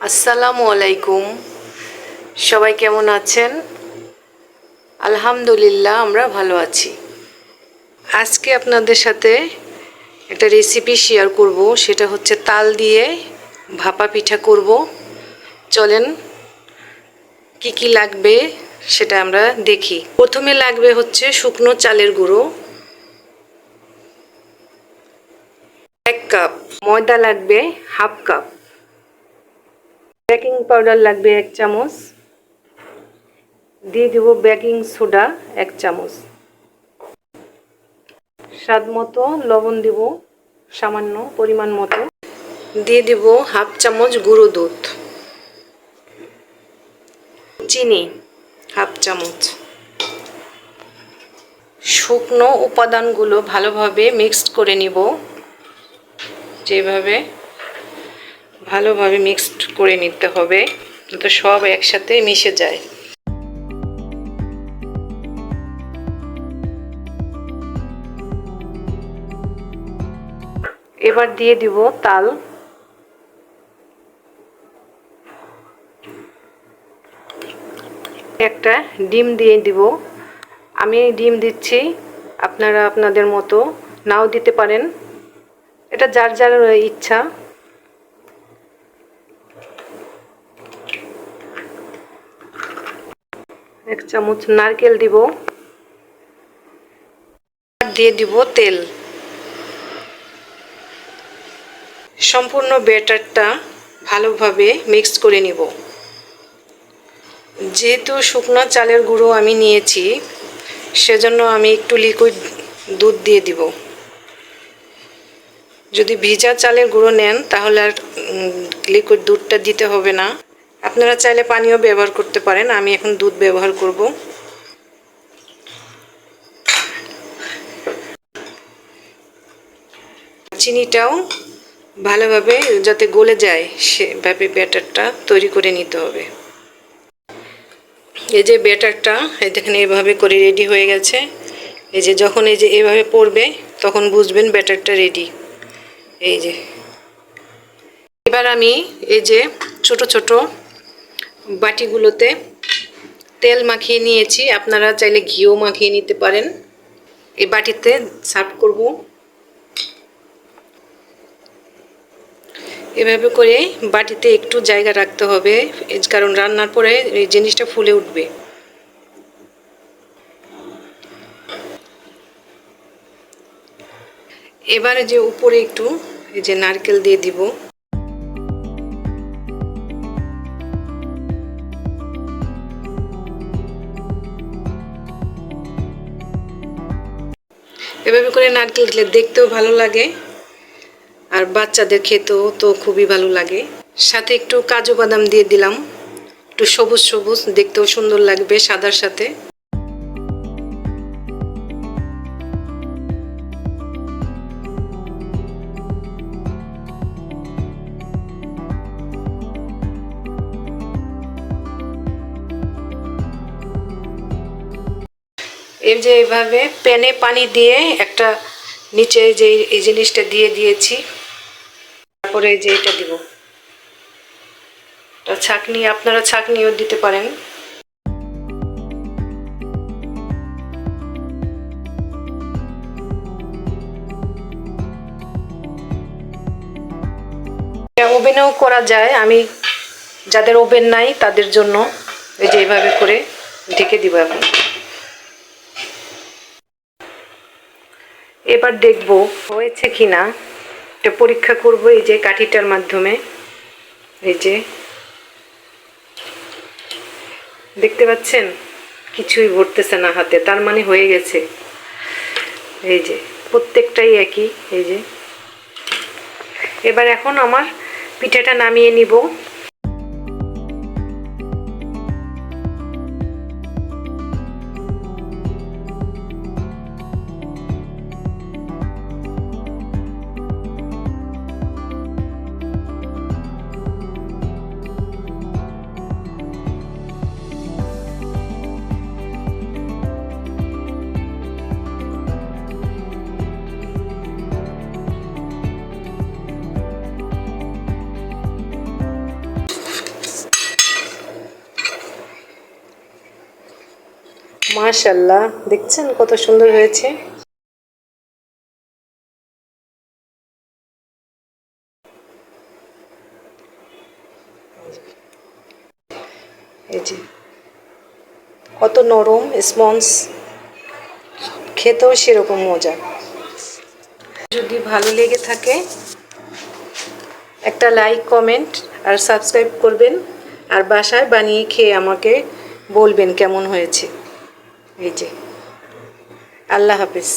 আসসালামু আলাইকুম। সবাই কেমন আছেন? আলহামদুলিল্লাহ, আমরা ভালো আছি। আজকে আপনাদের সাথে একটা রেসিপি শেয়ার করব, সেটা হচ্ছে তাল দিয়ে ভাপা পিঠা করব। চলেন, কি কি লাগবে সেটা আমরা দেখি। প্রথমে লাগবে হচ্ছে শুকনো চালের গুঁড়ো। এক কাপ। ময়দা লাগবে হাফ কাপ। বেকিং পাউডার লাগবে এক চামচ। দিয়ে দেব বেকিং সোডা এক চামচ। স্বাদ মতো লবণ দিব সামান্য পরিমাণ মতো। দিয়ে দিব হাফ চামচ গুঁড়ো দুধ। চিনি হাফ চামচ। শুকনো উপাদানগুলো ভালোভাবে মিক্সড করে নিব। যেভাবে ভালোভাবে মিক্সড করে নিতে হবে তো সব একসাথে মিশে যায়। এবার দিয়ে দিব তাল। একটা ডিম দিয়ে দিব। আমি ডিম দিচ্ছি, আপনারা আপনাদের মতো নাও দিতে পারেন। এটা যার যার ইচ্ছা। এক চামচ নারকেল দিব। দিয়ে দিব তেল। সম্পূর্ণ ব্যাটারটা ভালোভাবে মিক্স করে নিব। যেহেতু শুকনো চালের গুঁড়ো আমি নিয়েছি, সেজন্য আমি একটু লিকুইড দুধ দিয়ে দিব। যদি ভিজা চালের গুঁড়ো নেন, তাহলে আর লিকুইড দুধটা দিতে হবে না। আপনারা চাইলে পানিও ব্যবহার করতে পারেন, আমি এখন দুধ ব্যবহার করব। চিনিটাও ভালোভাবে যাতে গলে যায় সেভাবে ব্যাটারটা তৈরি করে নিতে হবে। এই যে ব্যাটারটা, এই দেখেন এভাবে করে রেডি হয়ে গেছে। এই যে যখন এই যে এভাবে পড়বে, তখন বুঝবেন ব্যাটারটা রেডি। এই যে। এবার আমি এই যে ছোট ছোট বাটিগুলোতে তেল মাখিয়ে নিয়েছি। আপনারা চাইলে ঘিও মাখিয়ে নিতে পারেন। এই বাটিতে সার্ভ করব। এভাবে করে বাটিতে একটু জায়গা রাখতে হবে। কারণ রান্নার পরে এই জিনিসটা ফুলে উঠবে। এবারে যে উপরে একটু এই যে নারকেল দিয়ে দিব। এভাবে করে নারকেল দিলে দেখতেও ভালো লাগে। আর বাচ্চাদের খেতেও তো খুবই ভালো লাগে। সাথে একটু কাজু বাদাম দিয়ে দিলাম। একটু সবুজ সবুজ, দেখতেও সুন্দর লাগবে সাদার সাথে। এই যে এইভাবে প্যানে পানি দিয়ে একটা নিচে যে এই জিনিসটা দিয়ে দিয়েছি, তারপরে যে এটা দিব। ছাকনি, আপনারা ছাকনিও দিতে পারেন। ওভেনেও করা যায়, আমি যাদের ওভেন নাই তাদের জন্য এই যে এইভাবে করে ঢেকে দিব এখন। এবার দেখব হয়েছে কি না এটা পরীক্ষা করব এই যে কাঠিটার মাধ্যমে। এই যে। দেখতে পাচ্ছেন? কিছুই ভরতেছে না হাতে, তার মানে হয়ে গেছে। এই যে, প্রত্যেকটাই একই, এই যে। এবার এখন আমার পিঠাটা নামিয়ে নিব। মাশাল্লাহ দেখছেন কত সুন্দর হয়েছে? কত নরম স্পঞ্জ, খেতেও সেরকম মজা। যদি ভালো লেগে থাকে, একটা লাইক, কমেন্ট আর সাবস্ক্রাইব করবেন। আর বাসায় বানিয়ে খেয়ে আমাকে বলবেন কেমন হয়েছে। এই যে। আল্লাহ হাফিজ।